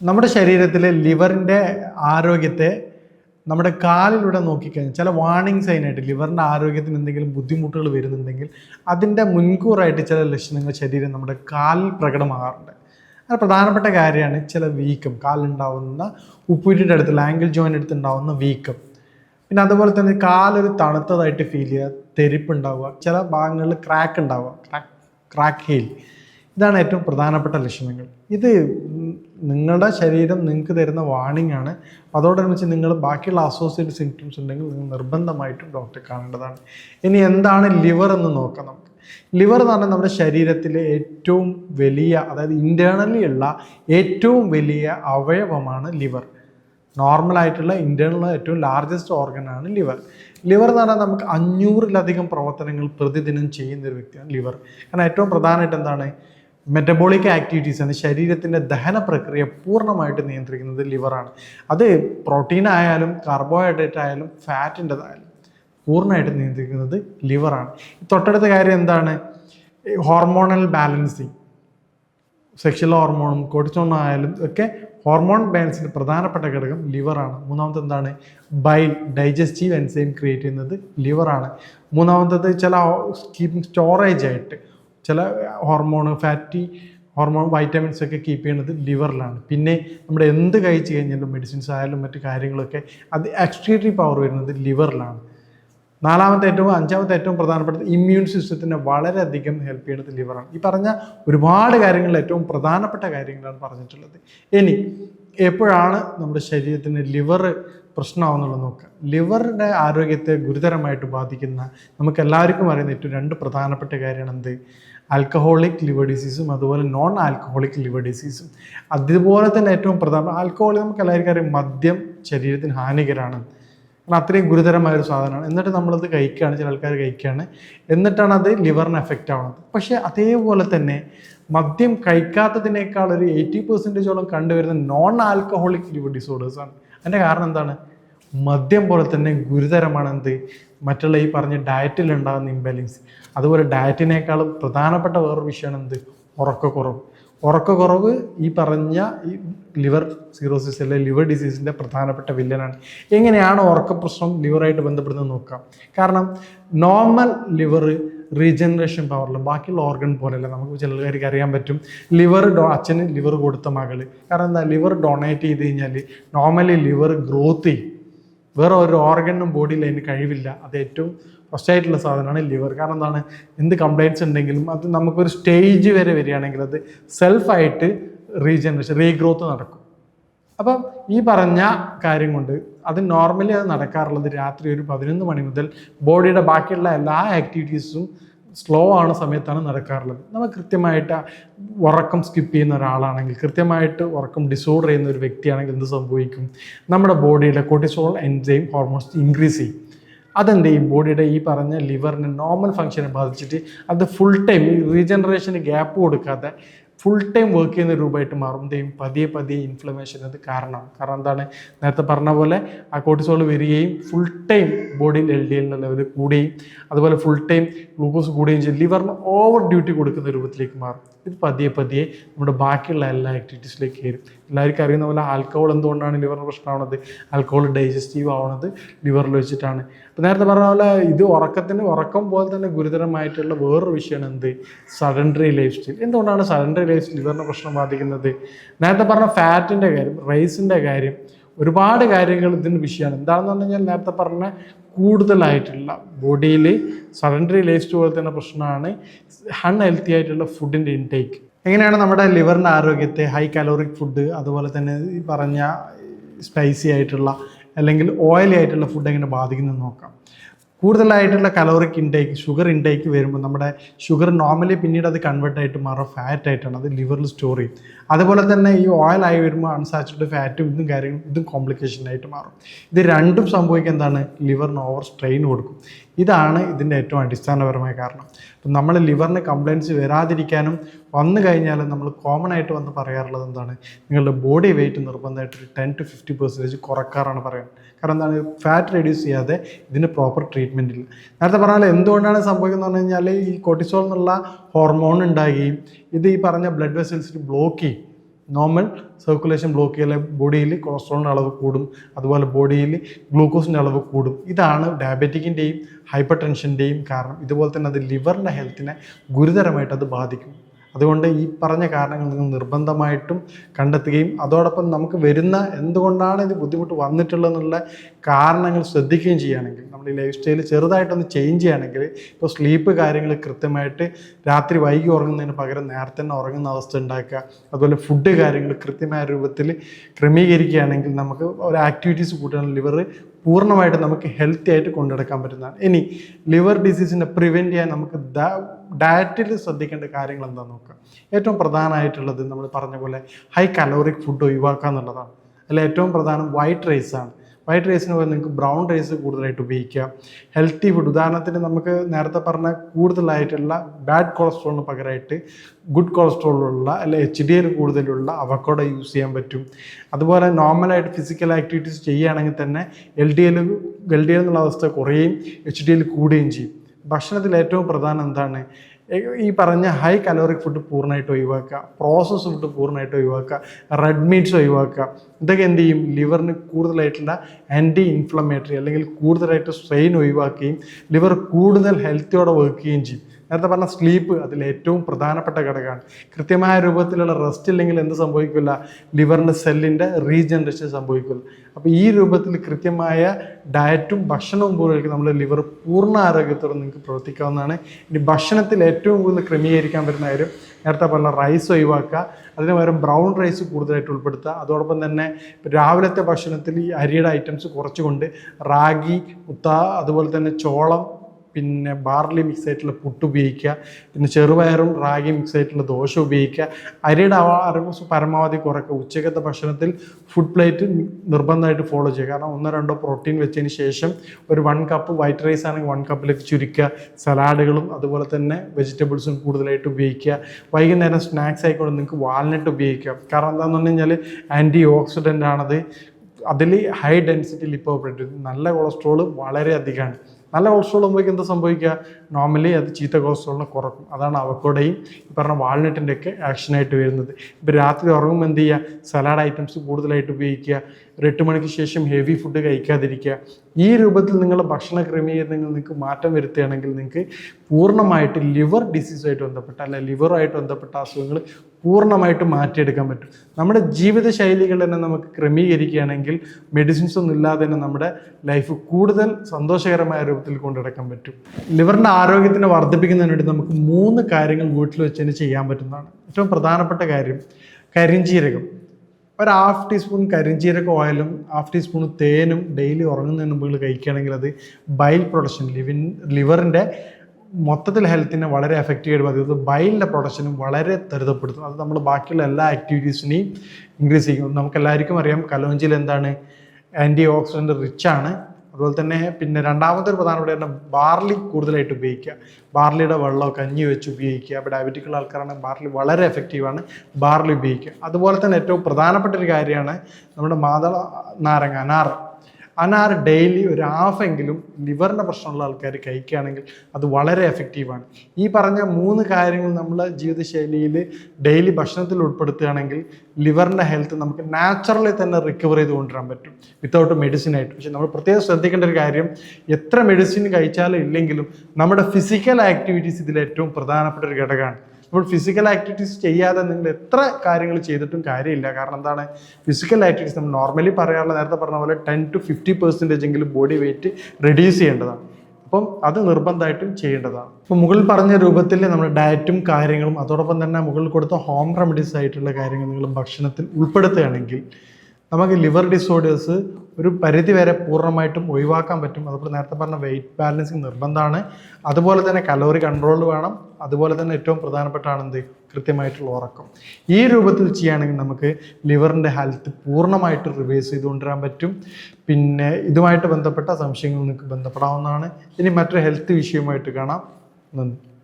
നമ്മുടെ ശരീരത്തിലെ ലിവറിന്റെ ആരോഗ്യത്തെ നമ്മുടെ കാലിലൂടെ നോക്കിക്കഴിഞ്ഞാൽ ചില വാർണിംഗ് സൈനായിട്ട് ലിവറിന്റെ ആരോഗ്യത്തിന് എന്തെങ്കിലും ബുദ്ധിമുട്ടുകൾ വരുന്നുണ്ടെങ്കിൽ അതിന്റെ മുൻകൂറായിട്ട് ചില ലക്ഷണങ്ങൾ ശരീരം നമ്മുടെ കാലിൽ പ്രകടമാകാറുണ്ട്. അത് പ്രധാനപ്പെട്ട കാര്യമാണ് ചില വീക്കം കാലുണ്ടാവുന്ന ഉപ്പൂറ്റിയുടെ അടുത്തുള്ള ആംഗിൾ ജോയിന്റെ അടുത്ത് ഉണ്ടാവുന്ന വീക്കം. പിന്നെ അതുപോലെ തന്നെ കാലൊരു തണുത്തതായിട്ട് ഫീൽ ചെയ്യുക തെരിപ്പ് ഉണ്ടാവുക ചില ഭാഗങ്ങളിൽ ക്രാക്ക് ഉണ്ടാവുക ക്രാക്ക് ക്രാക്ക് ഹീൽ ഇതാണ് ഏറ്റവും പ്രധാനപ്പെട്ട ലക്ഷണങ്ങൾ. ഇത് നിങ്ങളുടെ ശരീരം നിങ്ങൾക്ക് തരുന്ന വാണിംഗ് ആണ്. അതോടനുബന്ധിച്ച് നിങ്ങൾ ബാക്കിയുള്ള അസോസിയേറ്റ് സിംറ്റംസ് ഉണ്ടെങ്കിൽ നിങ്ങൾ നിർബന്ധമായിട്ടും ഡോക്ടറെ കാണേണ്ടതാണ്. ഇനി എന്താണ് ലിവർ എന്ന് നോക്കാം നമുക്ക്. ലിവർ എന്ന് പറഞ്ഞാൽ നമ്മുടെ ശരീരത്തിലെ ഏറ്റവും വലിയ അതായത് ഇന്റേർണലി ഉള്ള ഏറ്റവും വലിയ അവയവമാണ് ലിവർ നോർമൽ ആയിട്ടുള്ള ഇന്റേണൽ ഏറ്റവും ലാർജസ്റ്റ് ഓർഗനാണ് ലിവർ ലിവർ എന്ന് പറഞ്ഞാൽ നമുക്ക് അഞ്ഞൂറിലധികം പ്രവർത്തനങ്ങൾ പ്രതിദിനം ചെയ്യുന്ന ഒരു വ്യക്തിയാണ് ലിവർ കാരണം ഏറ്റവും പ്രധാനമായിട്ട് എന്താണ്? മെറ്റബോളിക് ആക്ടിവിറ്റീസ് ആണ്. ശരീരത്തിന്റെ ദഹന പ്രക്രിയ പൂർണമായിട്ട് നിയന്ത്രിക്കുന്നത് ലിവറാണ് അത് പ്രോട്ടീൻ ആയാലും കാർബോഹൈഡ്രേറ്റ് ആയാലും ഫാറ്റിന്റെതായാലും പൂർണമായിട്ട് നിയന്ത്രിക്കുന്നത് ലിവറാണ് തൊട്ടടുത്ത കാര്യം എന്താണ്? ഹോർമോണൽ ബാലൻസിങ് സെക്ഷൽ ഹോർമോണും കൊടിച്ചോണായാലും ഒക്കെ ഹോർമോൺ ബാലൻസിന്റെ പ്രധാനപ്പെട്ട ഘടകം ലിവറാണ് മൂന്നാമത്തെ എന്താണ്? ബൈൽ ഡൈജസ്റ്റീവ് എൻസൈം ക്രിയേറ്റ് ചെയ്യുന്നത് ലിവറാണ് മൂന്നാമത്തത് ചില സ്റ്റോറേജ് ആയിട്ട് ചില ഹോർമോൺ ഫാറ്റി ഹോർമോൺ വൈറ്റമിൻസ് ഒക്കെ കീപ്പ് ചെയ്യുന്നത് ലിവറിലാണ് പിന്നെ നമ്മുടെ എന്ത് കഴിച്ചു കഴിഞ്ഞാലും മെഡിസിൻസ് ആയാലും മറ്റു കാര്യങ്ങളൊക്കെ അത് എക്സ്ട്രീറ്ററി പവർ വരുന്നത് ലിവറിലാണ് നാലാമത്തെ ഏറ്റവും അഞ്ചാമത്തെ ഏറ്റവും പ്രധാനപ്പെട്ടത് ഇമ്മ്യൂൺ സിസ്റ്റത്തിനെ വളരെയധികം ഹെൽപ്പ് ചെയ്യുന്നത് ലിവറാണ് ഈ പറഞ്ഞ ഒരുപാട് കാര്യങ്ങളിൽ ഏറ്റവും പ്രധാനപ്പെട്ട കാര്യങ്ങളാണ് പറഞ്ഞിട്ടുള്ളത്. ഇനി എപ്പോഴാണ് നമ്മുടെ ശരീരത്തിന് ലിവർ പ്രശ്നമാവുന്നുള്ളത് നോക്കുക. ലിവറിന്റെ ആരോഗ്യത്തെ ഗുരുതരമായിട്ട് ബാധിക്കുന്ന നമുക്ക് എല്ലാവർക്കും അറിയുന്ന ഏറ്റവും രണ്ട് പ്രധാനപ്പെട്ട കാര്യമാണ് എന്ത് ആൽക്കഹോളിക് ലിവർ ഡിസീസും അതുപോലെ നോൺ ആൽക്കഹോളിക് ലിവർ ഡിസീസും അതുപോലെ തന്നെ ഏറ്റവും പ്രധാന ആൽക്കഹോൾ നമുക്ക് എല്ലാവർക്കും അറിയാം മദ്യം ശരീരത്തിന് ഹാനികരമാണ്. കാരണം അത്രയും ഗുരുതരമായ ഒരു സാധനമാണ്. എന്നിട്ട് നമ്മളത് കഴിക്കുകയാണ് ചില ആൾക്കാർ കഴിക്കുകയാണ്. എന്നിട്ടാണ് അത് ലിവറിന് എഫക്റ്റ് ആവുന്നത്. പക്ഷേ അതേപോലെ തന്നെ മദ്യം കഴിക്കാത്തതിനേക്കാൾ ഒരു എയ്റ്റി പെർസെന്റേജോളം കണ്ടുവരുന്ന നോൺ ആൽക്കഹോളിക് ലിവർ ഡിസോർഡേഴ്സാണ് അതിന്റെ കാരണം എന്താണ്? മദ്യം പോലെ തന്നെ ഗുരുതരമാണ് എന്ത് മറ്റുള്ള ഈ പറഞ്ഞ ഡയറ്റിൽ ഉണ്ടാകുന്ന ഇംബാലൻസ് അതുപോലെ ഡയറ്റിനേക്കാളും പ്രധാനപ്പെട്ട വേറൊരു വിഷയമാണ് എന്ത് ഉറക്കക്കുറവ്. ഉറക്കക്കുറവ് ഈ പറഞ്ഞ ഈ ലിവർ സീറോസിസ് അല്ലെ ലിവർ ഡിസീസിന്റെ പ്രധാനപ്പെട്ട വില്ലനാണ് എങ്ങനെയാണ് ഉറക്ക പ്രശ്നം ലിവറായിട്ട് ബന്ധപ്പെടുന്നത് നോക്കാം. കാരണം നോർമൽ ലിവർ റീജനറേഷൻ പവറിൽ ബാക്കിയുള്ള ഓർഗൻ പോലെയല്ല നമുക്ക് ചിലർക്ക് അറിയാൻ പറ്റും. ലിവർ ഡോ അച്ഛന് ലിവർ കൊടുത്ത മകൾ. കാരണം എന്താ? ലിവർ ഡൊണേറ്റ് ചെയ്ത് കഴിഞ്ഞാൽ നോർമലി ലിവർ ഗ്രോത്ത് ചെയ്യും. വേറെ ഒരു ഓർഗനും ബോഡിയിൽ അതിന് കഴിവില്ല. അത് ഏറ്റവും ഫസ്റ്റായിട്ടുള്ള സാധനമാണ് ലിവർ. കാരണം എന്താണ്? എന്ത് കംപ്ലയിൻസ് ഉണ്ടെങ്കിലും അത് നമുക്കൊരു സ്റ്റേജ് വരെ വരികയാണെങ്കിൽ അത് സെൽഫായിട്ട് റീജനറേഷൻ റീഗ്രോത്ത് നടക്കും. അപ്പം ഈ പറഞ്ഞ കാര്യം കൊണ്ട് അത് നോർമലി അത് നടക്കാറുള്ളത് രാത്രി ഒരു പതിനൊന്ന് മണി മുതൽ ബോഡിയുടെ ബാക്കിയുള്ള എല്ലാ ആക്ടിവിറ്റീസും സ്ലോ ആണ് സമയത്താണ് നടക്കാറുള്ളത്. നമ്മൾ കൃത്യമായിട്ട് ഉറക്കം സ്കിപ്പ് ചെയ്യുന്ന ഒരാളാണെങ്കിൽ കൃത്യമായിട്ട് ഉറക്കം ഡിസോർഡർ ചെയ്യുന്ന ഒരു വ്യക്തിയാണെങ്കിൽ എന്ത് സംഭവിക്കും? നമ്മുടെ ബോഡിയിലെ കോർട്ടിസോൾ എൻസൈം ഹോർമോൺസ് ഇൻക്രീസ് ചെയ്യും. അതെന്ത് ചെയ്യും? ബോഡിയുടെ ഈ പറഞ്ഞ ലിവറിന് നോർമൽ ഫങ്ഷനെ ബാധിച്ചിട്ട് അത് ഫുൾ ടൈം ഈ റീജനറേഷന് ഗ്യാപ്പ് കൊടുക്കാതെ ഫുൾ ടൈം വർക്ക് ചെയ്യുന്ന രൂപമായിട്ട് മാറും. എന്ത് പതിയെ പതിയെ ഇൻഫ്ലമേഷൻ അത് കാരണമാണ് കാരണം എന്താണ്? നേരത്തെ പറഞ്ഞ പോലെ ആ കോർട്ടിസോൾ വരികയും ഫുൾ ടൈം ബോഡിയിൽ എൽ ഡി എല്ലിന്റെ ലെവൽ കൂടുകയും അതുപോലെ ഫുൾ ടൈം ഗ്ലൂക്കോസ് കൂടുകയും ചെയ്യും ലിവറിന് ഓവർ ഡ്യൂട്ടി കൊടുക്കുന്ന രൂപത്തിലേക്ക് മാറും. ഇത് പതിയെ പതിയെ നമ്മുടെ ബാക്കിയുള്ള എല്ലാ ആക്ടിവിറ്റീസിലേക്ക് കയറും. എല്ലാവർക്കും അറിയുന്ന പോലെ ആൽക്കഹോൾ എന്തുകൊണ്ടാണ് ലിവറിന് പ്രശ്നമാവുന്നത്? ആൽക്കഹോൾ ഡൈജസ്റ്റീവ് ആവുന്നത് ലിവറിൽ വെച്ചിട്ടാണ്. അപ്പോൾ നേരത്തെ പറഞ്ഞ പോലെ ഇത് ഉറക്കത്തിന് ഉറക്കം പോലെ തന്നെ ഗുരുതരമായിട്ടുള്ള വേറൊരു വിഷയമാണ് എന്ത്? സഡൻഡറി ലൈഫ് സ്റ്റൈൽ എന്തുകൊണ്ടാണ് സഡൻഡറി ലൈഫ് സ്റ്റൈൽ ലിവറിന് പ്രശ്നം ബാധിക്കുന്നത്? നേരത്തെ പറഞ്ഞ ഫാറ്റിന്റെ കാര്യം റൈസിന്റെ കാര്യം ഒരുപാട് കാര്യങ്ങൾ ഇതിന് വിഷയമാണ്. എന്താണെന്ന് പറഞ്ഞു കഴിഞ്ഞാൽ നേരത്തെ പറഞ്ഞ കൂടുതലായിട്ടുള്ള ബോഡിയിൽ സഡൻഡറി ലൈഫ് സ്റ്റൈൽ പോലെ തന്നെ പ്രശ്നമാണ്. അൺഹെൽത്തി ആയിട്ടുള്ള ഫുഡിന്റെ ഇൻടേക്ക് എങ്ങനെയാണ് നമ്മുടെ ലിവറിന്റെ ആരോഗ്യത്തെ ഹൈ കലോറിക് ഫുഡ് അതുപോലെ തന്നെ ഈ പറഞ്ഞ സ്പൈസി ആയിട്ടുള്ള അല്ലെങ്കിൽ ഓയിലി ആയിട്ടുള്ള ഫുഡ് എങ്ങനെ ബാധിക്കുന്നത് നോക്കാം. കൂടുതലായിട്ടുള്ള കലോറിക് ഇൻടേക്ക് ഷുഗർ ഇൻടേക്ക് വരുമ്പോൾ നമ്മുടെ ഷുഗർ നോർമലി പിന്നീട് അത് കൺവേർട്ട് ആയിട്ട് മാറും ഫാറ്റ് ആയിട്ടാണ് അത് ലിവറിൽ സ്റ്റോർ ചെയ്യും. അതുപോലെ തന്നെ ഈ ഓയിലായി വരുമ്പോൾ അൺസാച്ചുറേറ്റഡ് ഫാറ്റും ഇതും കാര്യങ്ങളും ഇതും കോംപ്ലിക്കേഷൻ ആയിട്ട് മാറും. ഇത് രണ്ടും സംഭവിക്കുക എന്താണ്? ലിവറിന് ഓവർ സ്ട്രെയിൻ കൊടുക്കും. ഇതാണ് ഇതിന്റെ ഏറ്റവും അടിസ്ഥാനപരമായ കാരണം. നമ്മൾ ലിവറിന് കംപ്ലയിന്റ്സ് വരാതിരിക്കാനും വന്നു കഴിഞ്ഞാൽ നമ്മൾ കോമൺ ആയിട്ട് വന്ന് പറയാറുള്ളത് എന്താണ്? നിങ്ങളുടെ ബോഡി വെയിറ്റ് നിർബന്ധമായിട്ട് ഒരു ടെൻ ടു ഫിഫ്റ്റി പെർസെന്റേജ് കുറക്കാറാണ് പറയുന്നത്. കാരണം എന്താണ്? ഫാറ്റ് റെഡ്യൂസ് ചെയ്യാതെ ഇതിന് പ്രോപ്പർ ട്രീറ്റ്മെന്റ് ഇല്ല. നേരത്തെ പറഞ്ഞാൽ എന്തുകൊണ്ടാണ് സംഭവിക്കുന്നത് പറഞ്ഞു കഴിഞ്ഞാൽ ഈ കൊട്ടിസോൾ എന്നുള്ള ഹോർമോൺ ഉണ്ടാകുകയും ഇത് ഈ പറഞ്ഞ ബ്ലഡ് വെസൽസിന് ബ്ലോക്ക് ചെയ്യും നോർമൽ സർക്കുലേഷൻ ബ്ലോക്ക് ചെയ്യലെ ബോഡിയിൽ കൊളസ്ട്രോളിന്റെ അളവ് കൂടും. അതുപോലെ ബോഡിയിൽ ഗ്ലൂക്കോസിന്റെ അളവ് കൂടും. ഇതാണ് ഡയബറ്റിക്കിന്റെയും ഹൈപ്പർ ടെൻഷന്റെയും കാരണം. ഇതുപോലെ തന്നെ അത് ലിവറിന്റെ ഹെൽത്തിനെ ഗുരുതരമായിട്ട് അത് ബാധിക്കും. അതുകൊണ്ട് ഈ പറഞ്ഞ കാരണങ്ങൾ നിങ്ങൾ നിർബന്ധമായിട്ടും കണ്ടെത്തുകയും അതോടൊപ്പം നമുക്ക് വരുന്ന എന്തുകൊണ്ടാണ് ഇത് ബുദ്ധിമുട്ട് വന്നിട്ടുള്ളതെന്നുള്ള കാരണങ്ങൾ ശ്രദ്ധിക്കുകയും ചെയ്യുകയാണെങ്കിൽ നമ്മൾ ഈ ലൈഫ് സ്റ്റൈൽ ചെറുതായിട്ടൊന്ന് ചേഞ്ച് ചെയ്യുകയാണെങ്കിൽ ഇപ്പോൾ സ്ലീപ്പ് കാര്യങ്ങൾ കൃത്യമായിട്ട് രാത്രി വൈകി ഉറങ്ങുന്നതിന് പകരം നേരത്തെ തന്നെ ഉറങ്ങുന്ന അവസ്ഥ ഉണ്ടാക്കുക. അതുപോലെ ഫുഡ് കാര്യങ്ങൾ കൃത്യമായ രൂപത്തിൽ ക്രമീകരിക്കുകയാണെങ്കിൽ നമുക്ക് ഒരു ആക്ടിവിറ്റീസ് കൂട്ടാൻ ലിവർ പൂർണമായിട്ട് നമുക്ക് ഹെൽത്തി ആയിട്ട് കൊണ്ടുനടക്കാൻ പറ്റുന്നതാണ്. ഇനി ലിവർ ഡിസീസിനെ പ്രിവെന്റ് ചെയ്യാൻ നമുക്ക് ഡയറ്റിൽ ശ്രദ്ധിക്കേണ്ട കാര്യങ്ങൾ എന്താണെന്ന് നോക്കാം ഏറ്റവും പ്രധാനമായിട്ടുള്ളത് നമ്മൾ പറഞ്ഞ പോലെ ഹൈ കലോറിക് ഫുഡ് ഒഴിവാക്കുക എന്നുള്ളതാണ്. അതിൽ ഏറ്റവും പ്രധാനം വൈറ്റ് റൈസ് ആണ്. വൈറ്റ് റൈസിന് പോലെ നിങ്ങൾക്ക് ബ്രൗൺ റൈസ് കൂടുതലായിട്ട് ഉപയോഗിക്കാം. Healthy food. ഉദാഹരണത്തിന് നമുക്ക് നേരത്തെ പറഞ്ഞ കൂടുതലായിട്ടുള്ള ബാഡ് കൊളസ്ട്രോളിന് പകരമായിട്ട് ഗുഡ് കൊളസ്ട്രോളുള്ള അല്ലെ എച്ച് ഡി എൽ കൂടുതലുള്ള അവക്കോട യൂസ് ചെയ്യാൻ പറ്റും. അതുപോലെ നോർമലായിട്ട് ഫിസിക്കൽ ആക്ടിവിറ്റീസ് ചെയ്യുകയാണെങ്കിൽ തന്നെ L D L L D L എന്നുള്ള അവസ്ഥ കുറയുകയും എച്ച് ഡി എൽ കൂടുകയും ചെയ്യും. ഭക്ഷണത്തിൽ ഏറ്റവും പ്രധാനം എന്താണ്? ഈ പറഞ്ഞ ഹൈ കലോറിക് ഫുഡ് പൂർണമായിട്ട് ഒഴിവാക്കുക. പ്രോസസ് ഫുഡ് പൂർണമായിട്ട് ഒഴിവാക്കുക. റെഡ് മീറ്റ്സ് ഒഴിവാക്കുക. ഇതൊക്കെ എന്ത് ചെയ്യും? ലിവറിന് കൂടുതലായിട്ടുള്ള ആന്റി ഇൻഫ്ലമേറ്ററി അല്ലെങ്കിൽ കൂടുതലായിട്ട് സ്ട്രെയിൻ ഒഴിവാക്കുകയും ലിവർ കൂടുതൽ ഹെൽത്തിയോടെ വർക്ക് ചെയ്യുകയും ചെയ്യും. നേരത്തെ പറഞ്ഞ സ്ലീപ്പ് അതിൽ ഏറ്റവും പ്രധാനപ്പെട്ട ഘടകമാണ്. കൃത്യമായ രൂപത്തിലുള്ള റെസ്റ്റ് ഇല്ലെങ്കിൽ എന്ത് സംഭവിക്കില്ല? ലിവറിന്റെ സെല്ലിന്റെ റീജനറേഷൻ സംഭവിക്കില്ല. അപ്പോൾ ഈ രൂപത്തിൽ കൃത്യമായ ഡയറ്റും ഭക്ഷണവും പോലെയൊക്കെ നമ്മുടെ ലിവർ പൂർണ ആരോഗ്യത്തോടെ നിങ്ങൾക്ക് പ്രവർത്തിക്കാവുന്നതാണ്. ഇനി ഭക്ഷണത്തിൽ ഏറ്റവും കൂടുതൽ ക്രമീകരിക്കാൻ പറ്റുന്ന കാര്യം നേരത്തെ പറഞ്ഞ റൈസ് ഒഴിവാക്കുക. അതിന് പകരം ബ്രൗൺ റൈസ് കൂടുതലായിട്ട് ഉൾപ്പെടുത്തുക. അതോടൊപ്പം തന്നെ രാവിലത്തെ ഭക്ഷണത്തിൽ ഈ അരിയുടെ ഐറ്റംസ് കുറച്ചുകൊണ്ട് റാഗി മുത്ത അതുപോലെ തന്നെ ചോളം പിന്നെ ബാർലി മിക്സ് ആയിട്ടുള്ള പുട്ട് ഉപയോഗിക്കുക പിന്നെ ചെറുപയറും റാഗി മിക്സ് ആയിട്ടുള്ള ദോശ ഉപയോഗിക്കുക. അരിയുടെ അറിവ് പരമാവധി കുറയ്ക്കുക ഉച്ചക്കത്തെ ഭക്ഷണത്തിൽ ഫുഡ് പ്ലേറ്റ് നിർബന്ധമായിട്ട് ഫോളോ ചെയ്യുക. കാരണം ഒന്നോ രണ്ടോ പ്രോട്ടീൻ വെച്ചതിന് ശേഷം ഒരു വൺ കപ്പ് വൈറ്റ് റൈസ് ആണെങ്കിൽ വൺ കപ്പിലേക്ക് ചുരുക്കുക. സലാഡുകളും അതുപോലെ തന്നെ വെജിറ്റബിൾസും കൂടുതലായിട്ട് ഉപയോഗിക്കുക. വൈകുന്നേരം സ്നാക്സ് ആയിക്കോട്ടെ നിങ്ങൾക്ക് വാൽനട്ട് ഉപയോഗിക്കാം. കാരണം എന്താണെന്ന് പറഞ്ഞു കഴിഞ്ഞാൽ ആന്റി ഓക്സിഡന്റ് ആണത്. അതിൽ ഹൈ ഡെൻസിറ്റി ലിപ്പോപ്രോട്ടീൻ നല്ല കൊളസ്ട്രോൾ വളരെ അധികമാണ്. നല്ല കൊളസ്ട്രോൾ നമുക്ക് എന്താ സംഭവിക്കുക? നോർമലി അത് ചീത്ത കൊളസ്ട്രോളിനെ കുറക്കും. അതാണ് അവക്കോടയും ഈ പറഞ്ഞ വാൾനട്ടിന്റെ ഒക്കെ ആക്ഷനായിട്ട് വരുന്നത്. ഇപ്പോൾ രാത്രി ഉറങ്ങുമ്പോൾ എന്ത് ചെയ്യുക? സലാഡ് ഐറ്റംസ് കൂടുതലായിട്ട് ഉപയോഗിക്കുക. ഒരു എട്ട് മണിക്ക് ശേഷം ഹെവി ഫുഡ് കഴിക്കാതിരിക്കുക. ഈ രൂപത്തിൽ നിങ്ങളുടെ ഭക്ഷണ ക്രമീകരണങ്ങൾ നിങ്ങൾക്ക് മാറ്റം വരുത്തുകയാണെങ്കിൽ നിങ്ങൾക്ക് പൂർണമായിട്ട് ലിവർ ഡിസീസുമായിട്ട് ബന്ധപ്പെട്ട അല്ലെ ലിവറുമായിട്ട് ബന്ധപ്പെട്ട അസുഖങ്ങൾ പൂർണമായിട്ട് മാറ്റിയെടുക്കാൻ പറ്റും. നമ്മുടെ ജീവിതശൈലികൾ തന്നെ നമുക്ക് ക്രമീകരിക്കുകയാണെങ്കിൽ മെഡിസിൻസ് ഒന്നും ഇല്ലാതെ തന്നെ നമ്മുടെ ലൈഫ് കൂടുതൽ സന്തോഷകരമായ രൂപത്തിൽ കൊണ്ടുനടക്കാൻ പറ്റും. ലിവറിന്റെ ആരോഗ്യത്തിനെ വർദ്ധിപ്പിക്കുന്നതിന് വേണ്ടി നമുക്ക് മൂന്ന് കാര്യങ്ങൾ വീട്ടിൽ വെച്ച് തന്നെ ചെയ്യാൻ പറ്റുന്നതാണ്. ഏറ്റവും പ്രധാനപ്പെട്ട കാര്യം കരിഞ്ചീരകം. ഒരു ഹാഫ് ടീസ്പൂൺ കരിഞ്ചീരക ഓയിലും ഹാഫ് ടീസ്പൂൺ തേനും ഡെയിലി ഉറങ്ങുന്നതിന് മുമ്പ് കഴിക്കുകയാണെങ്കിൽ അത് ബൈൽ പ്രൊഡക്ഷൻ ലിവിൻ ലിവറിന്റെ മൊത്തത്തിൽ ഹെൽത്തിനെ വളരെ എഫക്റ്റീവ് ആയിട്ട് ബാധിക്കും ബൈലിന്റെ പ്രൊഡക്ഷനും വളരെ ത്വരിതപ്പെടുത്തും. അത് നമ്മൾ ബാക്കിയുള്ള എല്ലാ ആക്ടിവിറ്റീസിനെയും ഇൻക്രീസ് ചെയ്യും. നമുക്ക് എല്ലാവർക്കും അറിയാം കലോഞ്ചിയിൽ എന്താണ് ആന്റി ഓക്സിഡന്റ് റിച്ച് ആണ്. അതുപോലെ തന്നെ പിന്നെ രണ്ടാമത്തെ ഒരു പ്രധാനപ്പെട്ട കാരണം ബാർലി കൂടുതലായിട്ട് ഉപയോഗിക്കുക. ബാർലിയുടെ വെള്ളം കഞ്ഞി വെച്ച് ഉപയോഗിക്കുക. ഡയബറ്റിക് ഡയബറ്റിക്കുള്ള ആൾക്കാരാണെങ്കിൽ ബാർലി വളരെ എഫക്റ്റീവാണ് ബാർലി ഉപയോഗിക്കുക. അതുപോലെ തന്നെ ഏറ്റവും പ്രധാനപ്പെട്ട ഒരു കാര്യമാണ് നമ്മുടെ മാതള നാരങ്ങ അനാർ അനാർ ഡെയിലി ഒരു ഹാഫ് എങ്കിലും ലിവറിന്റെ പ്രശ്നമുള്ള ആൾക്കാർ കഴിക്കുകയാണെങ്കിൽ അത് വളരെ എഫക്റ്റീവാണ്. ഈ പറഞ്ഞ മൂന്ന് കാര്യങ്ങൾ നമ്മൾ ജീവിതശൈലിയിൽ ഡെയിലി ഭക്ഷണത്തിൽ ഉൾപ്പെടുത്തുകയാണെങ്കിൽ ലിവറിന്റെ ഹെൽത്ത് നമുക്ക് നാച്ചുറലി തന്നെ റിക്കവർ ചെയ്ത് കൊണ്ടുവരാൻ പറ്റും വിത്തൗട്ട് മെഡിസിൻ ആയിട്ട് പക്ഷേ നമ്മൾ പ്രത്യേകം ശ്രദ്ധിക്കേണ്ട ഒരു കാര്യം എത്ര മെഡിസിൻ കഴിച്ചാലും ഇല്ലെങ്കിലും നമ്മുടെ ഫിസിക്കൽ ആക്ടിവിറ്റീസ് ഇതിൽ ഏറ്റവും പ്രധാനപ്പെട്ട ഒരു ഘടകമാണ്. നമ്മൾ ഫിസിക്കൽ ആക്ടിവിറ്റീസ് ചെയ്യാതെ നിങ്ങൾ എത്ര കാര്യങ്ങൾ ചെയ്തിട്ടും കാര്യമില്ല. കാരണം എന്താണ്? ഫിസിക്കൽ ആക്ടിവിറ്റീസ് നമ്മൾ നോർമലി പറയാറുള്ള നേരത്തെ പറഞ്ഞ പോലെ ടെൻ ടു ഫിഫ്റ്റി പെർസെന്റേജ് എങ്കിലും ബോഡി വെയിറ്റ് റെഡ്യൂസ് ചെയ്യേണ്ടതാണ്. അപ്പം അത് നിർബന്ധമായിട്ടും ചെയ്യേണ്ടതാണ്. അപ്പോൾ മുകളിൽ പറഞ്ഞ രൂപത്തിൽ നമ്മൾ ഡയറ്റും കാര്യങ്ങളും അതോടൊപ്പം തന്നെ മുകളിൽ കൊടുത്ത ഹോം റെമഡീസ് ആയിട്ടുള്ള കാര്യങ്ങൾ നിങ്ങൾ ഭക്ഷണത്തിൽ ഉൾപ്പെടുത്തുകയാണെങ്കിൽ നമുക്ക് ലിവർ ഡിസോർഡേഴ്സ് ഒരു പരിധി വരെ പൂർണമായിട്ടും ഒഴിവാക്കാൻ പറ്റും. അതുപോലെ നേരത്തെ പറഞ്ഞ വെയിറ്റ് ബാലൻസിങ് നിർബന്ധമാണ്. അതുപോലെ തന്നെ കലോറി കൺട്രോൾ വേണം. അതുപോലെ തന്നെ ഏറ്റവും പ്രധാനപ്പെട്ടാണ് എന്ത്? കൃത്യമായിട്ടുള്ള ഉറക്കം. ഈ രൂപത്തിൽ ചെയ്യുകയാണെങ്കിൽ നമുക്ക് ലിവറിന്റെ ഹെൽത്ത് പൂർണമായിട്ട് റിവേഴ്സ് ചെയ്ത് കൊണ്ടുവരാൻ പറ്റും. പിന്നെ ഇതുമായിട്ട് ബന്ധപ്പെട്ട സംശയങ്ങൾ നിങ്ങൾക്ക് ബന്ധപ്പെടാവുന്നതാണ്. ഇനി മറ്റൊരു ഹെൽത്ത് വിഷയവുമായിട്ട് കാണാം. നന്ദി.